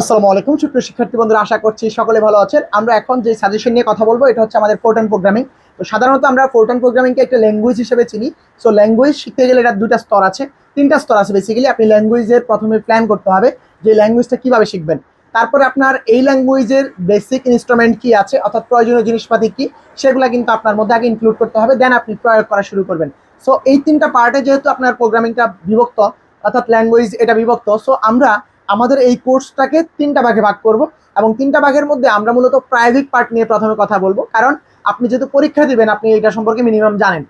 আসসালামু আলাইকুম, সুপ্রিয় শিক্ষার্থী বন্ধুরা, আশা করছি সকলে ভালো আছেন। আমরা এখন যে সাজেশন নিয়ে কথা বলব, এটা হচ্ছে আমাদের ফোর্টান প্রোগ্রামিং তো সাধারণত আমরা ফোর্টান প্রোগ্রামিংকে একটা ল্যাঙ্গুয়েজ হিসেবে চিনি। সো ল্যাঙ্গুয়েজ শিখতে গেলে এটা দুটা স্তর আছে, তিনটা স্তর আছে বেসিক্যালি আপনি ল্যাঙ্গুয়েজের প্রথমে প্ল্যান করতে হবে যে ল্যাঙ্গুয়েজটা কীভাবে শিখবেন। তারপরে আপনার এই ল্যাঙ্গুয়েজের বেসিক ইনস্ট্রুমেন্ট কি আছে, অর্থাৎ প্রয়োজনীয় জিনিসপাতি কি, সেগুলো কিন্তু আপনার মধ্যে আগে ইনক্লুড করতে হবে দেন আপনি প্রয়োগ করা শুরু করবেন। সো এই তিনটা পার্টে যেহেতু আপনার প্রোগ্রামিংটা বিভক্ত, অর্থাৎ ল্যাঙ্গুয়েজ এটা বিভক্ত সো আমরা আমাদের এই কোর্সটাকে তিনটা ভাগে ভাগ করব এবং তিনটা ভাগের মধ্যে আমরা মূলত প্রাইভেট পার্ট নিয়ে প্রথমে কথা বলব। কারণ আপনি যেহেতু পরীক্ষা দিবেন, আপনি এটা সম্পর্কে মিনিমাম জানেন।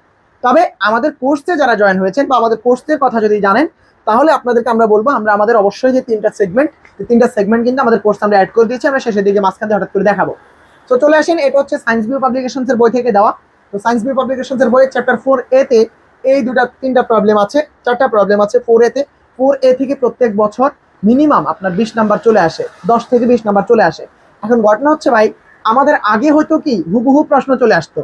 তবে আমাদের কোর্সে যারা জয়েন হয়েছেন বা আমাদের কোর্সের কথা যদি জানেন, তাহলে আপনাদেরকে আমরা বলব, আমরা আমাদের অবশ্যই যে তিনটা সেগমেন্ট তিনটা সেগমেন্ট কিন্তু আমাদের কোর্স আমরা অ্যাড করে দিয়েছি, আমরা শেষের দিকে মাঝখানে হঠাৎ করে দেখাবো। তো চলে আসেন, এটা হচ্ছে সায়েন্স বিউ পাবলিকেশনসের বই থেকে দেওয়া। তো সায়েন্স বিউ পাবলিকেশনসের বইয়ের চ্যাপ্টার ফোর এতে এই দুটা, তিনটা প্রবলেম আছে, চারটা প্রবলেম আছে ফোর এতে ফোর এ থেকে প্রত্যেক বছর মিনিমাম আপনার বিশ নাম্বার চলে আসে, দশ থেকে বিশ নাম্বার চলে আসে। এখন ঘটনা হচ্ছে ভাই, আমাদের আগে হয়তো কি, হুবহু প্রশ্ন চলে আসতো।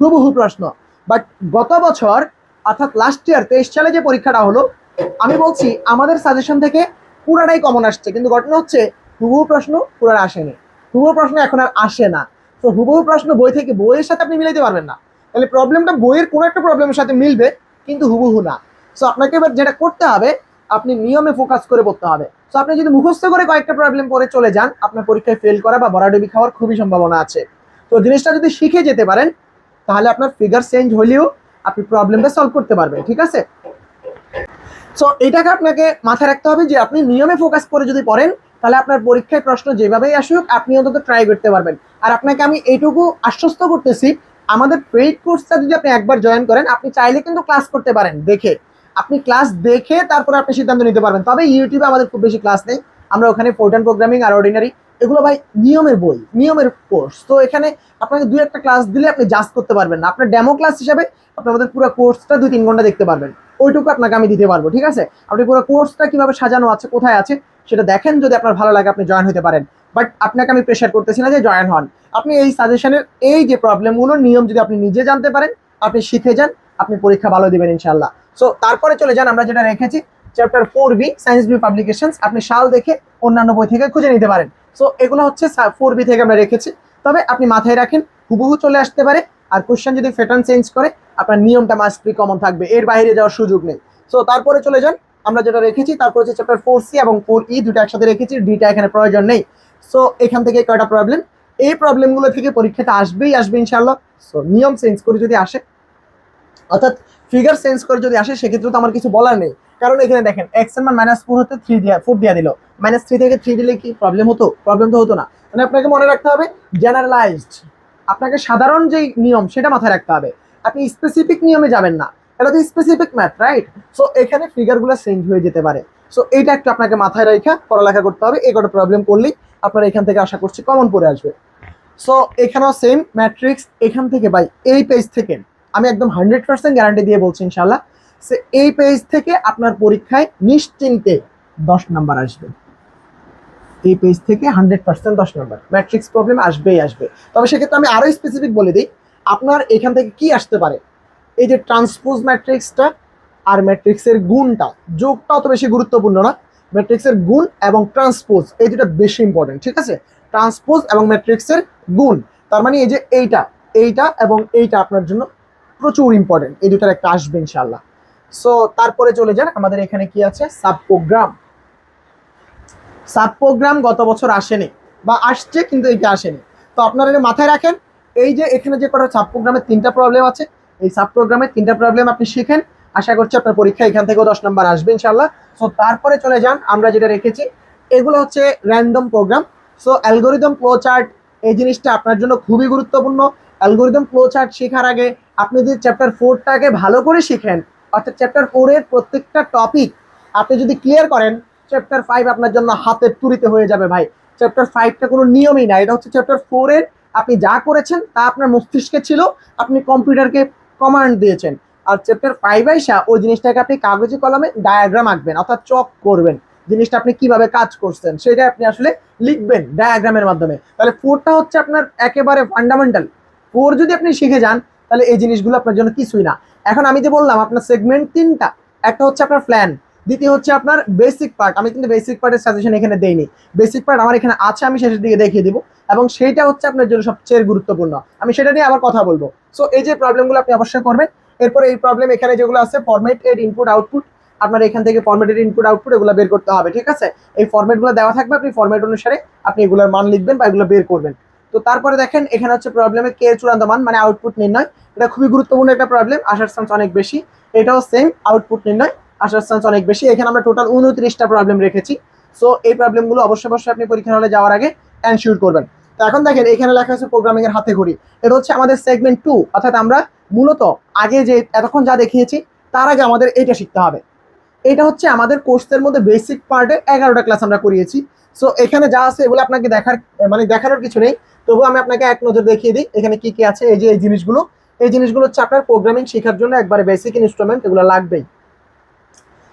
হুবহু প্রশ্ন। বাট গত বছর, অর্থাৎ লাস্ট ইয়ার তেইশ সালে যে পরীক্ষাটা হলো, আমি বলছি আমাদের সাজেশন থেকে পুরাটাই কমন আসছে। কিন্তু ঘটনা হচ্ছে, হুবহু প্রশ্ন পুরাটা আসেনি। হুবহু প্রশ্ন এখন আর আসে না। তো হুবহু প্রশ্ন বই থেকে বইয়ের সাথে আপনি মিলাইতে পারবেন না। তাহলে প্রবলেমটা বইয়ের কোনো একটা প্রবলেমের সাথে মিলবে, কিন্তু হুবহু না। সো আপনাকে এবার যেটা করতে হবে আপনি নিয়মে ফোকাস করে পড়তে হবে। সো আপনি যদি মুখস্থ করে কয়েকটা প্রবলেম পরে চলে যান, আপনার পরীক্ষায় ফেল করা বা বরাডবি খাওয়ার খুবই সম্ভাবনা আছে। তো জিনিসটা যদি শিখে যেতে পারেন, তাহলে আপনার ফিগার চেঞ্জ হলেও আপনি প্রবলেমটা সলভ করতে পারবেন, ঠিক আছে? সো এটাকে আপনাকে মাথায় রাখতে হবে যে, আপনি নিয়মে ফোকাস করে যদি পড়েন, তাহলে আপনার পরীক্ষায় প্রশ্ন যেভাবেই আসুক, আপনি অন্তত ট্রাই করতে পারবেন। আর আপনাকে আমি এইটুকু আশ্বস্ত করতেছি, আমাদের পেইড কোর্সটা যদি আপনি একবার জয়েন করেন, আপনি চাইলে কিন্তু ক্লাস করতে পারেন, দেখে। আপনি ক্লাস দেখে তারপরে আপনি সিদ্ধান্ত নিতে পারবেন। তবে ইউটিউবে আমাদের খুব বেশি ক্লাস নেই। আমরা ওখানে ফোর্টান প্রোগ্রামিং আর অর্ডিনারি এগুলো ভাই নিয়মের বই, নিয়মের কোর্স তো এখানে আপনাকে দুই একটা ক্লাস দিলে আপনি জাজ করতে পারবেন না। আপনার ডেমো ক্লাস হিসাবে আপনি আমাদের পুরো কোর্সটা দুই তিন ঘণ্টা দেখতে পারবেন। ওইটুকু আপনাকে আমি দিতে পারব, ঠিক আছে? আপনি পুরো কোর্সটা কীভাবে সাজানো আছে, কোথায় আছে, সেটা দেখেন। যদি আপনার ভালো লাগে, আপনি জয়েন হতে পারেন। বাট আপনাকে আমি প্রেশার করতেছি না যে জয়েন হন। আপনি এই সাজেশনের এই যে প্রবলেমগুলো নিয়ম যদি আপনি নিজে জানতে পারেন, আপনি শিখে যান, আপনি পরীক্ষা ভালো দিবেন ইনশাল্লাহ সো তারপরে চলে যান আমরা যেটা রেখেছি chapter four B science B publications আপনি সাল দেখে অন্যান্য বই থেকে খুঁজে নিতে পারেন। সো এগুলো হচ্ছে ফোর বি থেকে আমরা রেখেছি। তবে আপনি মাথায় রাখেন, হুবহু চলে আসতে পারে। আর কোশ্চেন যদি প্যাটার্ন চেঞ্জ করে, আপনার নিয়মটা মাস্ট বি কমন থাকবে। এর বাইরে যাওয়ার সুযোগ নেই। সো তারপরে চলে যান, আমরা যেটা রেখেছি, তারপর হচ্ছে চ্যাপ্টার ফোর সি এবং ফোর ই দুটো একসাথে রেখেছি। ডিটা এখানে প্রয়োজন নেই। সো এখান থেকে কয়টা প্রবলেম এই প্রবলেমগুলো থেকে পরীক্ষাতে আসবেই আসবে ইনশাল্লাহ সো নিয়ম চেঞ্জ করে যদি আসে অর্থাৎ ফিগার চেঞ্জ করে যদি আসে, সেক্ষেত্রে তো আমার কিছু বলার নেই। কারণ এখানে দেখেন এক্সের মান মাইনাস ফোর হতে থ্রি দিয়া ফোর দিয়া দিল। মাইনাস থ্রি থেকে থ্রি দিলে কি প্রবলেম হতো? প্রবলেম তো হতো না। মানে আপনাকে মনে রাখতে হবে জেনারেলাইজড আপনাকে সাধারণ যেই নিয়ম, সেটা মাথায় রাখতে হবে। আপনি স্পেসিফিক নিয়মে যাবেন না। এটা তো স্পেসিফিক ম্যাথ রাইট সো এখানে ফিগারগুলো চেঞ্জ হয়ে যেতে পারে। সো এইটা একটু আপনাকে মাথায় রেখা পড়ালেখা করতে হবে। এই কটা প্রবলেম করলেই আপনারা এখান থেকে আশা করছি কমন পড়ে আসবে। সো এখানেও সেম ম্যাট্রিক্স এখান থেকে বাই এই পেজ থেকে। আমি একদম হান্ড্রেড পার্সেন্ট গ্যারান্টি দিয়ে বলছি ইনশাল্লাহ সে এই পেজ থেকে আপনার পরীক্ষায় নিশ্চিন্তে দশ নাম্বার আসবে। এই পেজ থেকে হান্ড্রেড পার্সেন্ট দশ নাম্বার ম্যাট্রিক্স প্রবলেম আসবেই, আসবে। তবে সেক্ষেত্রে আমি আরও স্পেসিফিক বলে দিই, আপনার এখান থেকে কি আসতে পারে? এই যে ট্রান্সপোজ ম্যাট্রিক্সটা আর ম্যাট্রিক্সের গুণটা, যোগটা অত বেশি গুরুত্বপূর্ণ না। ম্যাট্রিক্সের গুণ এবং ট্রান্সপোজ এই দুটা বেশি ইম্পর্টেন্ট ঠিক আছে? ট্রান্সপোজ এবং ম্যাট্রিক্সের গুণ। তার মানে এই যে এইটা এইটা এবং এইটা আপনার জন্য প্রচুর ইম্পর্টেন্ট এই দুটার একটা আসবে ইনশাল্লাহ সো তারপরে চলে যান, আমাদের এখানে কি আছে? সাব প্রোগ্রাম সাব প্রোগ্রাম গত বছর আসেনি, বা আসছে কিন্তু এটা আসেনি। তো আপনারা এটা মাথায় রাখেন, এই যে এখানে যে কটা সাব প্রোগ্রামের তিনটা প্রবলেম আছে, এই সাব প্রোগ্রামের তিনটা প্রবলেম আপনি শিখেন, আশা করছি আপনার পরীক্ষা এখান থেকেও দশ নম্বর আসবে ইনশাল্লাহ সো তারপরে চলে যান, আমরা যেটা রেখেছি, এগুলো হচ্ছে random program so algorithm flow chart এই জিনিসটা আপনার জন্য খুবই গুরুত্বপূর্ণ। অ্যালগোরিদম ফ্লো চার্ট শেখার আগে আপনি যদি চ্যাপ্টার ফোরটাকে ভালো করে শিখেন, অর্থাৎ চ্যাপ্টার ফোরের প্রত্যেকটা টপিক আপনি যদি ক্লিয়ার করেন চ্যাপ্টার ফাইভ আপনার জন্য হাতের তুরিতে হয়ে যাবে ভাই। চ্যাপ্টার ফাইভটা কোনো নিয়মই না, এটা হচ্ছে চ্যাপ্টার ফোরের আপনি যা করেছেন তা আপনার মস্তিষ্কে ছিল, আপনি কম্পিউটারকে কমান্ড দিয়েছেন। আর চ্যাপ্টার ফাইভ আইসা ওই জিনিসটাকে আপনি কাগজে কলমে ডায়াগ্রাম আঁকবেন, অর্থাৎ চক করবেন। জিনিসটা আপনি কীভাবে কাজ করছেন, সেটা আপনি আসলে লিখবেন ডায়াগ্রামের মাধ্যমে। তাহলে ফোরটা হচ্ছে আপনার একেবারে ফান্ডামেন্টাল ফোর যদি আপনি শিখে যান তাহলে এই জিনিসগুলো আপনার জন্য কিছুই না। এখন আমি যে বললাম, আপনার সেগমেন্ট তিনটা, একটা হচ্ছে আপনার প্ল্যান দ্বিতীয় হচ্ছে আপনার বেসিক পার্ট আমি কিন্তু বেসিক পার্টের সাজেশন এখানে দেইনি। বেসিক পার্ট আমার এখানে আছে, আমি শেষের দিকে দেখিয়ে দিব। এবং সেইটা হচ্ছে আপনার জন্য সবচেয়ে গুরুত্বপূর্ণ। আমি সেটা নিয়ে আবার কথা বলব। সো এই যে প্রবলেমগুলো আপনি অবশ্যই করবেন। এরপরে এই প্রবলেম এখানে যেগুলো আছে ফরম্যাট এড ইনপুট আউটপুট আপনার এখান থেকে ফরম্যাটেড ইনপুট আউটপুট এগুলো বের করতে হবে, ঠিক আছে? এই ফরম্যাটগুলো দেওয়া থাকবে, আপনি ফরম্যাট অনুসারে আপনি এগুলোর মান লিখবেন বা এগুলো বের করবেন। তো তারপরে দেখেন, এখানে হচ্ছে প্রবলেমে কে চূড়ান্ত মান মানে আউটপুট নির্ণয়। এটা খুবই গুরুত্বপূর্ণ একটা প্রবলেম আসার চান্স অনেক বেশি। এটাও সেম আউটপুট নির্ণয়, আসার চান্স অনেক বেশি। এখানে আমরা টোটাল উনত্রিশটা প্রবলেম রেখেছি। সো এই প্রবলেমগুলো অবশ্যই অবশ্যই আপনি পরীক্ষা হলে যাওয়ার আগে এনশিওর করবেন। তো এখন দেখেন, এখানে লেখা আছে প্রোগ্রামিং এর হাতে ঘড়ি। এটা হচ্ছে আমাদের সেগমেন্ট টু অর্থাৎ আমরা মূলত আগে যে এতক্ষণ যা দেখিয়েছি, তার আগে আমাদের এইটা শিখতে হবে। এটা হচ্ছে আমাদের কোর্সের মধ্যে বেসিক পার্টের এগারোটা ক্লাস আমরা করিয়েছি। সো এখানে যা আছে এগুলো আপনাকে দেখার মানে দেখানোর কিছু নেই। তবুও আমি আপনাকে এক নজর দেখিয়ে দিই, এখানে কি কি আছে, এই যে এই জিনিসগুলো। এই জিনিসগুলো হচ্ছে আপনার প্রোগ্রামিং শেখার জন্য একবারে বেসিক ইনস্ট্রুমেন্ট এগুলো লাগবেই।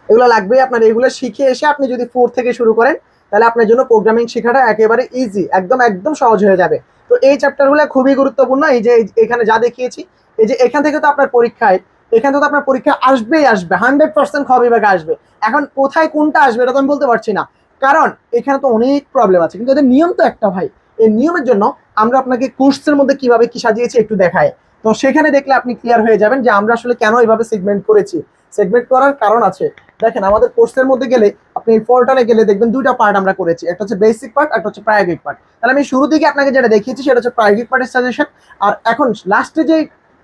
এগুলো লাগবেই, আপনার এগুলো শিখে এসে আপনি যদি ফোর থেকে শুরু করেন, তাহলে আপনার জন্য প্রোগ্রামিং শেখাটা একেবারে ইজি একদম একদম সহজ হয়ে যাবে। তো এই চ্যাপ্টারগুলো খুবই গুরুত্বপূর্ণ, এই যে এখানে যা দেখিয়েছি, এই যে এখান থেকে তো আপনার পরীক্ষায়, এখান থেকে তো আপনার পরীক্ষা আসবেই আসবে হান্ড্রেড পার্সেন্ট খ বিভাগে আসবে। এখন কোথায় কোনটা আসবে এটা তো আমি বলতে পারছি না। কারণ এখানে তো অনেক প্রবলেম আছে, কিন্তু এদের নিয়ম তো একটা ভাই, এই নিয়মের জন্য আমরা আপনাকে কোর্সের মধ্যে কীভাবে কি সাজিয়েছি একটু দেখায়। তো সেখানে দেখলে আপনি ক্লিয়ার হয়ে যাবেন যে আমরা আসলে কেন এইভাবে সেগমেন্ট করেছি। সেগমেন্ট করার কারণ আছে। দেখেন, আমাদের কোর্সের মধ্যে গেলে আপনি পোর্টালে গেলে দেখবেন দুইটা পার্ট আমরা করেছি। একটা হচ্ছে বেসিক পার্ট একটা হচ্ছে প্রায়োগিক পার্ট তাহলে আমি শুরু থেকে আপনাকে যেটা দেখিয়েছি সেটা হচ্ছে প্রায়োগিক পার্টের সাজেশন আর এখন লাস্টে যে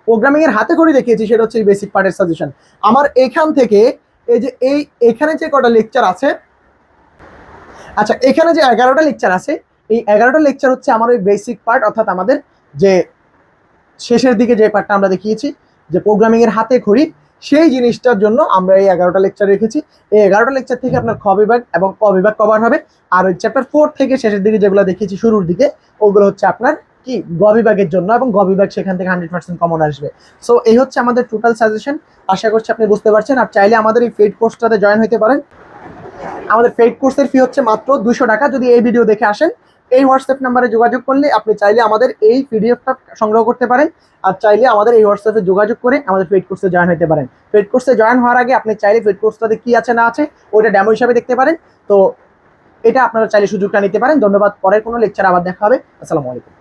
প্রোগ্রামিং এর হাতে করে দেখিয়েছি সেটা হচ্ছে এই বেসিক পার্টের সাজেশন আমার এখান থেকে এই যে এই, এখানে যে কটা লেকচার আছে আচ্ছা এখানে যে এগারোটা লেকচার আছে এই এগারোটা লেকচার হচ্ছে আমার ওই বেসিক পার্ট অর্থাৎ আমাদের যে শেষের দিকে যে পার্টটা আমরা দেখিয়েছি, যে প্রোগ্রামিংয়ের হাতে খড়ি সেই জিনিসটার জন্য আমরা এই এগারোটা লেকচার রেখেছি। এই এগারোটা লেকচার থেকে আপনার খ বিভাগ এবং ক বিভাগ কভার হবে। আর ওই চ্যাপ্টার ফোর থেকে শেষের দিকে যেগুলো দেখিয়েছি শুরুর দিকে, ওগুলো হচ্ছে আপনার কি? গ বিভাগের জন্য এবং গ বিভাগ সেখান থেকে হান্ড্রেড পার্সেন্ট কমন আসবে। সো এই হচ্ছে আমাদের টোটাল সাজেশন আশা করছি আপনি বুঝতে পারছেন। আর চাইলে আমাদের এই ফেড কোর্সটাতে জয়েন হতে পারেন। আমাদের ফেড কোর্সের ফি হচ্ছে মাত্র দুশো টাকা। যদি এই ভিডিও দেখে আসেন এই হোয়াটসঅ্যাপ নাম্বারে যোগাযোগ করলে আপনি চাইলে আমাদের এই পিডিএফটা সংগ্রহ করতে পারেন আর চাইলে আমাদের এই হোয়াটসঅ্যাপে যোগাযোগ করে আমাদের পেড কোর্সে জয়েন হতে পারেন। পেড কোর্সে জয়েন হওয়ার আগে আপনি চাইলে পেড কোর্সটাতে কী আছে না আছে ওইটা ড্যামো হিসাবে দেখতে পারেন। তো এটা আপনারা চাইলে সুযোগটা নিতে পারেন। ধন্যবাদ। পরের কোনো লেকচার আবার দেখা হবে। আসসালামু আলাইকুম।